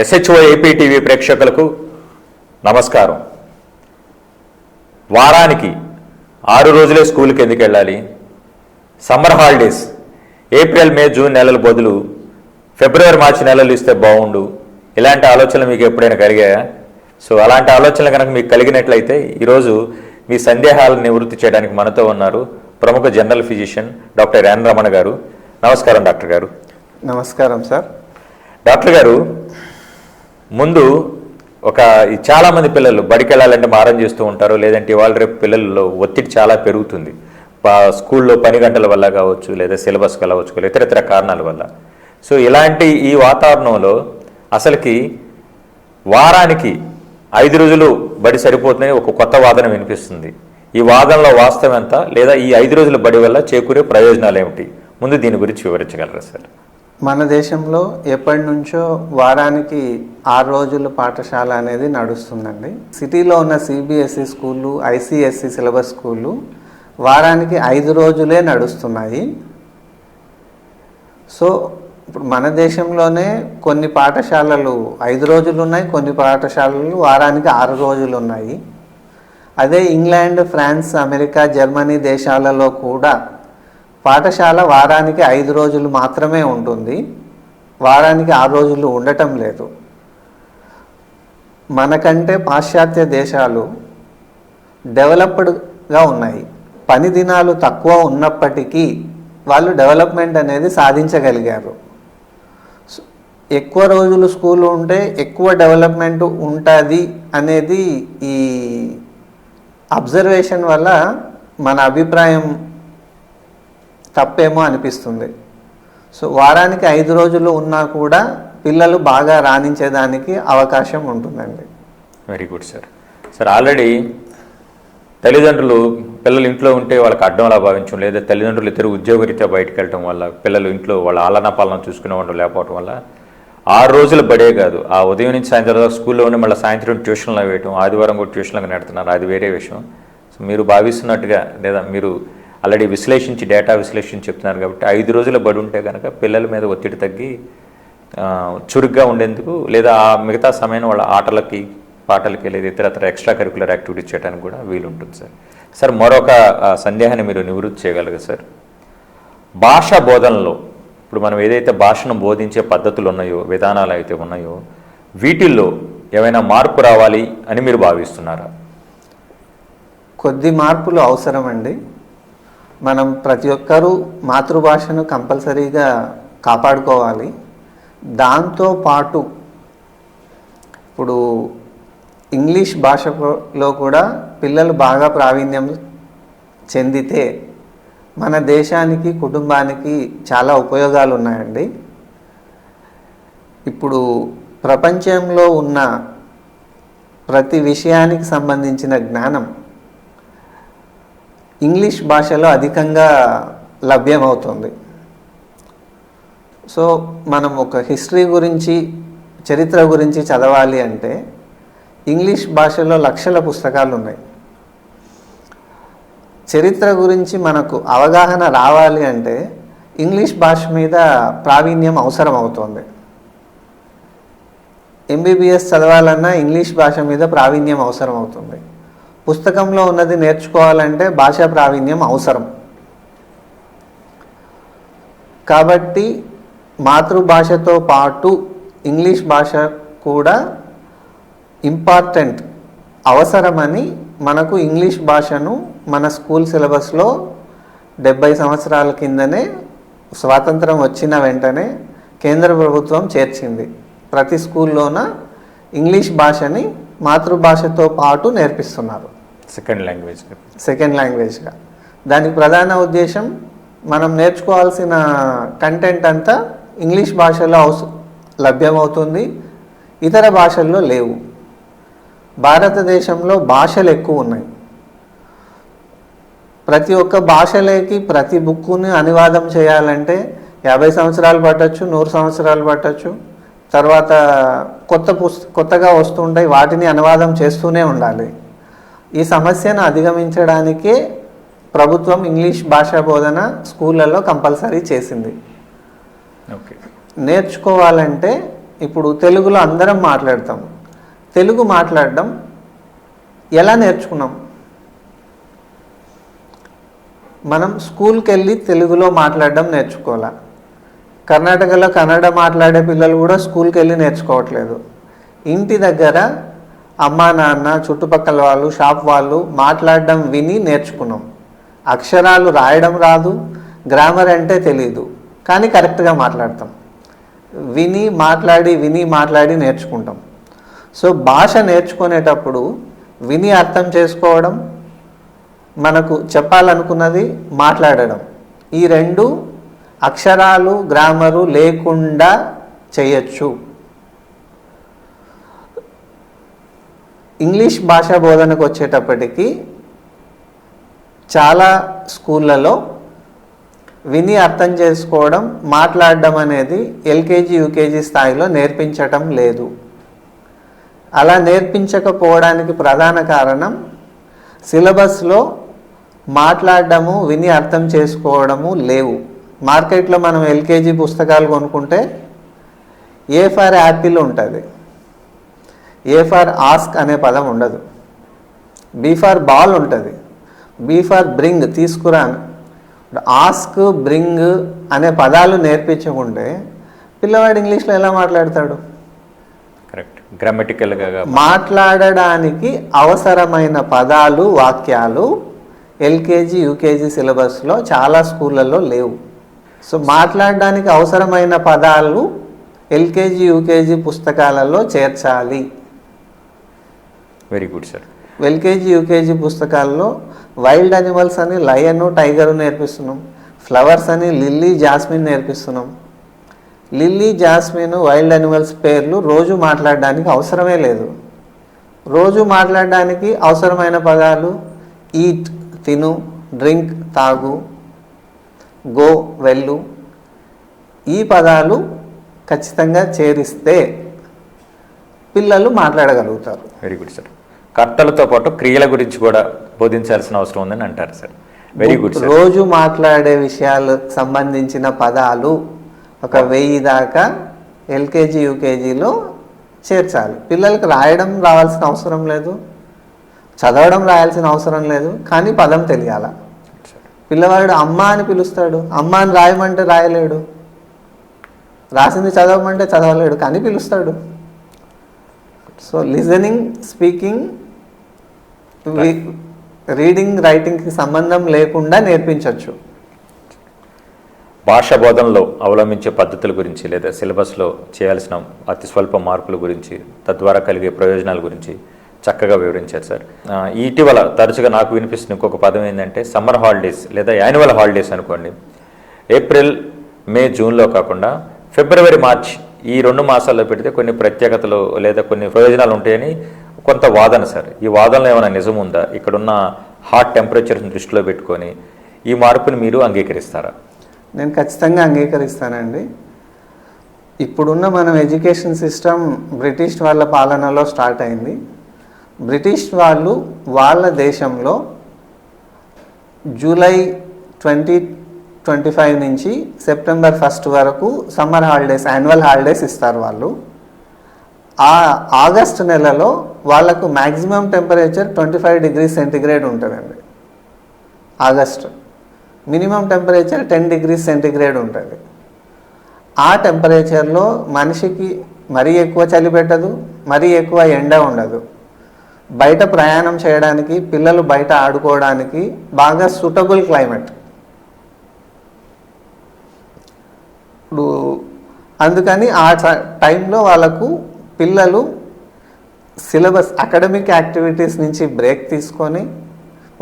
SHO AP TV ప్రేక్షకులకు నమస్కారం. వారానికి ఆరు రోజులే స్కూల్కి ఎందుకు వెళ్ళాలి? Summer holidays April May June నెలల బదులు ఫిబ్రవరి మార్చి నెలలు ఇస్తే బాగుండు. ఇలాంటి ఆలోచనలు మీకు ఎప్పుడైనా కలిగాయా? సో అలాంటి ఆలోచనలు కనుక మీకు కలిగినట్లయితే ఈరోజు మీ సందేహాలను నివృత్తి చేయడానికి మనతో ఉన్నారు ప్రముఖ general physician doctor N Ramana garu. నమస్కారం డాక్టర్ గారు. నమస్కారం సార్. డాక్టర్ గారు ముందు ఒక ఈ చాలా మంది పిల్లలు బడికి వెళ్ళాలంటే మారం చేస్తూ ఉంటారు లేదంటే ఇవాళ రేపు పిల్లల్లో ఒత్తిడి చాలా పెరుగుతుంది. స్కూల్లో పని గంటల వల్ల కావచ్చు లేదా సిలబస్ కావచ్చు లేదా ఇతర ఇతర కారణాల వల్ల. సో ఇలాంటి ఈ వాతావరణంలో అసలుకి వారానికి ఐదు రోజులు బడి సరిపోతుందని ఒక కొత్త వాదన వినిపిస్తుంది. ఈ వాదనలో వాస్తవం ఎంత? లేదా ఈ ఐదు రోజుల బడి వల్ల చేకూరే ప్రయోజనాలు ఏమిటి? ముందు దీని గురించి వివరించగలరా సార్? మన దేశంలో ఎప్పటి నుంచో వారానికి ఆరు రోజుల పాఠశాల అనేది నడుస్తుందండి. సిటీలో ఉన్న సిబిఎస్ఈ స్కూళ్ళు ఐసిఎస్ఈ సిలబస్ స్కూళ్ళు వారానికి ఐదు రోజులే నడుస్తున్నాయి. సో ఇప్పుడు మన దేశంలోనే కొన్ని పాఠశాలలు ఐదు రోజులు ఉన్నాయి కొన్ని పాఠశాలలు వారానికి ఆరు రోజులు ఉన్నాయి. అదే ఇంగ్లాండ్ ఫ్రాన్స్ అమెరికా జర్మనీ దేశాలలో కూడా పాఠశాల వారానికి ఐదు రోజులు మాత్రమే ఉంటుంది. వారానికి ఆరు రోజులు ఉండటం లేదు. మనకంటే పాశ్చాత్య దేశాలు డెవలప్డ్గా ఉన్నాయి. పని దినాలు తక్కువ ఉన్నప్పటికీ వాళ్ళు డెవలప్మెంట్ అనేది సాధించగలిగారు. ఎక్కువ రోజులు స్కూల్ ఉంటే ఎక్కువ డెవలప్మెంట్ ఉంటుంది అనేది ఈ అబ్జర్వేషన్ వల్ల మన అభిప్రాయం తప్పేమో అనిపిస్తుంది. సో వారానికి ఐదు రోజులు ఉన్నా కూడా పిల్లలు బాగా రాణించేదానికి అవకాశం ఉంటుందండి. Very good sir sir already తల్లిదండ్రులు పిల్లలు ఇంట్లో ఉంటే వాళ్ళకి అడ్డంలా భావించడం లేదా తల్లిదండ్రులు ఇద్దరు ఉద్యోగరీత్యా బయటకు వెళ్ళటం వల్ల పిల్లలు ఇంట్లో వాళ్ళ ఆలనా పాలన చూసుకునే వాళ్ళు లేకపోవడం వల్ల ఆరు రోజులు బడే కాదు. ఆ ఉదయం నుంచి సాయంత్రం దాకా స్కూల్లో ఉండి మళ్ళీ సాయంత్రం ట్యూషన్లో వేయటం ఆదివారం కూడా ట్యూషన్లకు నెడుతున్నారు అది వేరే విషయం. సో మీరు భావిస్తున్నట్టుగా లేదా మీరు ఆల్రెడీ విశ్లేషించి డేటా విశ్లేషించి చెప్తున్నారు కాబట్టి ఐదు రోజుల బడి ఉంటే కనుక పిల్లల మీద ఒత్తిడి తగ్గి చురుగ్గా ఉండేందుకు లేదా ఆ మిగతా సమయం వాళ్ళ ఆటలకి పాటలకి లేదా ఇతర ఇతర ఎక్స్ట్రా కరికులర్ యాక్టివిటీస్ చేయడానికి కూడా వీలు ఉంటుంది సార్. సార్ మరొక సందేహాన్ని మీరు నివృత్తి చేయగలరు సార్? భాష బోధనలో ఇప్పుడు మనం ఏదైతే భాషను బోధించే పద్ధతులు ఉన్నాయో విధానాలు అయితే ఉన్నాయో వీటిల్లో ఏమైనా మార్పు రావాలి అని మీరు భావిస్తున్నారా? కొద్ది మార్పులు అవసరమండి. మనం ప్రతి ఒక్కరూ మాతృభాషను కంపల్సరీగా కాపాడుకోవాలి. దాంతో పాటు ఇప్పుడు ఇంగ్లీష్ భాషలో కూడా పిల్లలు బాగా ప్రావీణ్యం చెందితే మన దేశానికి కుటుంబానికి చాలా ఉపయోగాలు ఉన్నాయండి ఇప్పుడు ప్రపంచంలో ఉన్న ప్రతి విషయానికి సంబంధించిన జ్ఞానం ఇంగ్లీష్ భాషలో అధికంగా లభ్యమవుతుంది. సో మనం ఒక హిస్టరీ గురించి చరిత్ర గురించి చదవాలి అంటే ఇంగ్లీష్ భాషలో లక్షల పుస్తకాలు ఉన్నాయి చరిత్ర గురించి మనకు అవగాహన రావాలి అంటే ఇంగ్లీష్ భాష మీద ప్రావీణ్యం అవసరం అవుతుంది ఎంబీబీఎస్ చదవాలన్నా ఇంగ్లీష్ భాష మీద ప్రావీణ్యం అవసరం అవుతుంది పుస్తకంలో ఉన్నది నేర్చుకోవాలంటే భాషా ప్రావీణ్యం అవసరం. కాబట్టి మాతృభాషతో పాటు ఇంగ్లీష్ భాష కూడా ఇంపార్టెంట్ అవసరమని మనకు ఇంగ్లీష్ భాషను మన స్కూల్ సిలబస్లో డెబ్బై సంవత్సరాల కిందనే స్వాతంత్రం వచ్చిన వెంటనే కేంద్ర ప్రభుత్వం చేర్చింది. ప్రతి స్కూల్లోన ఇంగ్లీష్ భాషని మాతృభాషతో పాటు నేర్పిస్తున్నారు. సెకండ్ లాంగ్వేజ్ సెకండ్ లాంగ్వేజ్గా దానికి ప్రధాన ఉద్దేశం మనం నేర్చుకోవాల్సిన కంటెంట్ అంతా ఇంగ్లీష్ భాషలో అవస లభ్యమవుతుంది ఇతర భాషల్లో లేవు. భారతదేశంలో భాషలు ఎక్కువ ఉన్నాయి. ప్రతి ఒక్క భాషలోకి ప్రతి బుక్కుని అనువాదం చేయాలంటే యాభై సంవత్సరాలు పట్టచ్చు నూరు సంవత్సరాలు పట్టచ్చు. తర్వాత కొత్త పుస్త కొత్తగా వస్తుంటాయి వాటిని అనువాదం చేస్తూనే ఉండాలి. ఈ సమస్యను అధిగమించడానికే ప్రభుత్వం ఇంగ్లీష్ భాషా బోధన స్కూళ్ళల్లో కంపల్సరీ చేసింది. ఓకే. నేర్చుకోవాలంటే ఇప్పుడు తెలుగులో అందరం మాట్లాడతాం. తెలుగు మాట్లాడడం ఎలా నేర్చుకున్నాం? మనం స్కూల్కి వెళ్ళి తెలుగులో మాట్లాడడం నేర్చుకోవాలా? కర్ణాటకలో కన్నడ మాట్లాడే పిల్లలు కూడా స్కూల్కి వెళ్ళి నేర్చుకోవట్లేదు. ఇంటి దగ్గర అమ్మా నాన్న చుట్టుపక్కల వాళ్ళు షాప్ వాళ్ళు మాట్లాడడం విని నేర్చుకున్నాం. అక్షరాలు రాయడం రాదు గ్రామర్ అంటే తెలియదు కానీ కరెక్ట్గా మాట్లాడతాం. విని మాట్లాడి విని మాట్లాడి నేర్చుకుంటాం. సో భాష నేర్చుకునేటప్పుడు విని అర్థం చేసుకోవడం మనకు చెప్పాలనుకున్నది మాట్లాడడం. ఈ రెండు అక్షరాలు గ్రామరు లేకుండా చేయొచ్చు. ఇంగ్లీష్ భాష బోధనకు వచ్చేటప్పటికి చాలా స్కూళ్ళలో విని అర్థం చేసుకోవడం మాట్లాడడం అనేది ఎల్కేజీ యూకేజీ స్థాయిలో నేర్పించటం లేదు. అలా నేర్పించకపోవడానికి ప్రధాన కారణం సిలబస్లో మాట్లాడడము విని అర్థం చేసుకోవడము లేవు. మార్కెట్లో మనం ఎల్కేజీ పుస్తకాలు కొనుక్కుంటే ఏ ఫర్ యాపిల్ ఉంటుంది? ఏ ఫర్ ఆస్క్ అనే పదం ఉండదు. బీ ఫర్ బాల్ ఉంటుంది. బీ ఫర్ బ్రింగ్ తీసుకురా ఆస్క్ బ్రింగ్ అనే పదాలు నేర్పించకుంటే పిల్లవాడు ఇంగ్లీష్లో ఎలా మాట్లాడతాడు? కరెక్ట్ గ్రామటికల్గా మాట్లాడడానికి అవసరమైన పదాలు వాక్యాలు ఎల్కేజీ యూకేజీ సిలబస్లో చాలా స్కూళ్ళల్లో లేవు. సో మాట్లాడడానికి అవసరమైన పదాలు ఎల్కేజీ యూకేజీ పుస్తకాలలో చేర్చాలి. Very good sir. LKG UKG పుస్తకాల్లో వైల్డ్ అనిమల్స్ అని లయన్ టైగర్ నేర్పిస్తున్నాం. ఫ్లవర్స్ అని లిల్లీ జాస్మిన్ నేర్పిస్తున్నాం. లిల్లీ జాస్మిన్ వైల్డ్ అనిమల్స్ పేర్లు రోజు మాట్లాడడానికి అవసరమే లేదు. రోజు మాట్లాడడానికి అవసరమైన పదాలు ఈట్ తిను డ్రింక్ తాగు గో వెళ్ళు. ఈ పదాలు ఖచ్చితంగా చేరిస్తే పిల్లలు మాట్లాడగలుగుతారు. Very good sir. కర్తలతో పాటు క్రియల గురించి కూడా బోధించాల్సిన అవసరం ఉందని అంటారు సార్. వెరీ గుడ్ రోజు మాట్లాడే విషయాలు సంబంధించిన పదాలు ఒక వెయ్యి దాకా ఎల్కేజీ యూకేజీలో చేర్చాలి. పిల్లలకి రాయడం రావాల్సిన అవసరం లేదు. చదవడం రాయాల్సిన అవసరం లేదు. కానీ పదం తెలియాల? పిల్లవాడు అమ్మ అని పిలుస్తాడు. అమ్మ అని రాయమంటే రాయలేడు. రాసింది చదవమంటే చదవలేడు. కానీ పిలుస్తాడు. సో లిజనింగ్ స్పీకింగ్ రీడింగ్ రైటింగ్కి సంబంధం లేకుండా నేర్పించవచ్చు భాష బోధనలో అవలంబించే పద్ధతుల గురించి లేదా సిలబస్లో చేయాల్సిన అతి స్వల్ప మార్పుల గురించి తద్వారా కలిగే ప్రయోజనాల గురించి చక్కగా వివరించారు సార్. ఇటీవల తరచుగా నాకు వినిపిస్తున్న ఇంకొక పదం ఏంటంటే సమ్మర్ హాలిడేస్ లేదా యాన్యువల్ హాలిడేస్ అనుకోండి. ఏప్రిల్ మే జూన్లో కాకుండా ఫిబ్రవరి మార్చ్ ఈ రెండు మాసాల్లో పెడితే కొన్ని ప్రత్యేకతలు లేదా కొన్ని ప్రయోజనాలు ఉంటాయని కొంత వాదన సార్. ఈ వాదనలో ఏమైనా నిజం ఉందా? ఇక్కడున్న హాట్ టెంపరేచర్ని దృష్టిలో పెట్టుకొని ఈ మార్పుని మీరు అంగీకరిస్తారా? నేను ఖచ్చితంగా అంగీకరిస్తానండి. ఇప్పుడున్న మనం ఎడ్యుకేషన్ సిస్టమ్ బ్రిటిష్ వాళ్ళ పాలనలో స్టార్ట్ అయింది. బ్రిటిష్ వాళ్ళు వాళ్ళ దేశంలో జూలై ట్వంటీ ట్వంటీ ఫైవ్ నుంచి సెప్టెంబర్ ఫస్ట్ వరకు సమ్మర్ హాలిడేస్ యాన్యువల్ హాలిడేస్ ఇస్తారు వాళ్ళు. ఆ ఆగస్ట్ నెలలో వాళ్ళకు maximum temperature twenty five degree centigrade ఉంటుందండి. August. Minimum temperature ten degree centigrade ఉంటుంది. ఆ టెంపరేచర్లో మనిషికి మరీ ఎక్కువ చలి పెట్టదు మరీ ఎక్కువ ఎండ ఉండదు. బయట ప్రయాణం చేయడానికి పిల్లలు బయట ఆడుకోవడానికి బాగా సూటబుల్ క్లైమేట్. ఇప్పుడు అందుకని ఆ టైంలో వాళ్ళకు పిల్లలు సిలబస్ అకాడమిక్ యాక్టివిటీస్ నుంచి బ్రేక్ తీసుకొని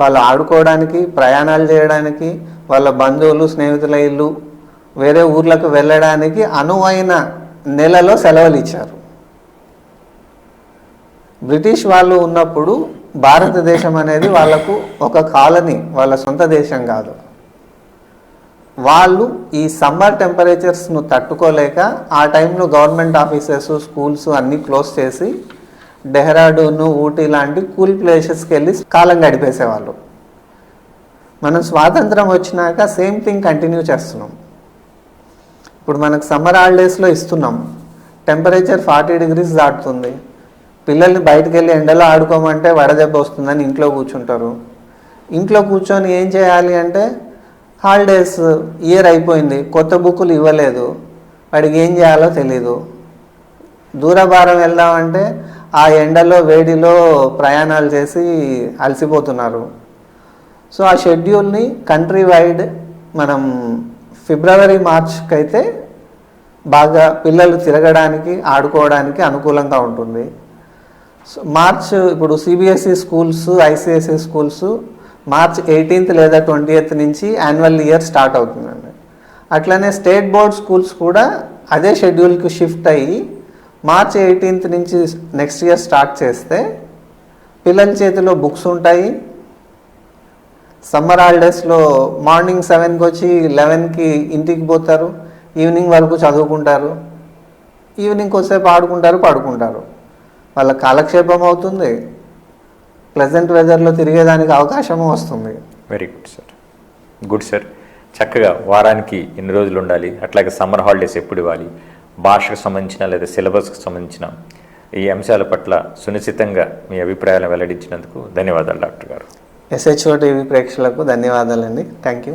వాళ్ళు ఆడుకోవడానికి ప్రయాణాలు చేయడానికి వాళ్ళ బంధువులు స్నేహితుల ఇల్లు వేరే ఊర్లకు వెళ్ళడానికి అనువైన నెలలో సెలవులు ఇచ్చారు. బ్రిటిష్ వాళ్ళు ఉన్నప్పుడు భారతదేశం అనేది వాళ్ళకు ఒక కాలనీ వాళ్ళ సొంత దేశం కాదు. వాళ్ళు ఈ సమ్మర్ టెంపరేచర్స్ను తట్టుకోలేక ఆ టైంలో గవర్నమెంట్ ఆఫీసెస్ స్కూల్స్ అన్నీ క్లోజ్ చేసి డెహ్రాడూన్ ఊటీ లాంటి కూల్ ప్లేసెస్కి వెళ్ళి కాలం గడిపేసేవాళ్ళు. మనం స్వాతంత్రం వచ్చినాక సేమ్ థింగ్ కంటిన్యూ చేస్తున్నాం. ఇప్పుడు మనకు సమ్మర్ హాలిడేస్లో ఇస్తున్నాం. టెంపరేచర్ ఫార్టీ డిగ్రీస్ దాటుతుంది. పిల్లల్ని బయటకు వెళ్ళి ఎండలో ఆడుకోమంటే వడదెబ్బ వస్తుందని ఇంట్లో కూర్చుంటారు. ఇంట్లో కూర్చొని ఏం చేయాలి అంటే హాలిడేస్ ఇయర్ అయిపోయింది. కొత్త బుక్కులు ఇవ్వలేదు. వాడికి ఏం చేయాలో తెలీదు. దూరభారం వెళ్దామంటే ఆ ఎండలో వేడిలో ప్రయాణాలు చేసి అలసిపోతున్నారు. సో ఆ షెడ్యూల్ని కంట్రీ వైడ్ మనం ఫిబ్రవరి మార్చ్కి అయితే బాగా పిల్లలు తిరగడానికి ఆడుకోవడానికి అనుకూలంగా ఉంటుంది. సో మార్చ్ ఇప్పుడు CBSE schools ICSE schools March eighteenth లేదా ట్వంటీ నుంచి యాన్యువల్ ఇయర్ స్టార్ట్ అవుతుందండి. అట్లనే స్టేట్ బోర్డ్ స్కూల్స్ కూడా అదే షెడ్యూల్కి షిఫ్ట్ అయ్యి మార్చ్ ఎయిటీన్త్ నుంచి నెక్స్ట్ ఇయర్ స్టార్ట్ చేస్తే పిల్లల చేతిలో బుక్స్ ఉంటాయి. సమ్మర్ హాలిడేస్లో మార్నింగ్ సెవెన్కి వచ్చి లెవెన్కి ఇంటికి పోతారు. ఈవినింగ్ వరకు చదువుకుంటారు. ఈవినింగ్ కొద్దిసేపు ఆడుకుంటారు పడుకుంటారు. వాళ్ళ కాలక్షేపం అవుతుంది. ప్లెజెంట్ వెదర్లో తిరిగేదానికి అవకాశము వస్తుంది. Very good sir good sir చక్కగా వారానికి ఎన్ని రోజులు ఉండాలి? అట్లాగే సమ్మర్ హాలిడేస్ ఎప్పుడు ఇవ్వాలి? భాషకు సంబంధించిన లేదా సిలబస్కి సంబంధించిన ఈ అంశాల పట్ల సునిశ్చితంగా మీ అభిప్రాయాలను వెల్లడించినందుకు ధన్యవాదాలు డాక్టర్ గారు. ఎస్హెచ్ఓ టీవీ ప్రేక్షకులకు ధన్యవాదాలండి. Thank you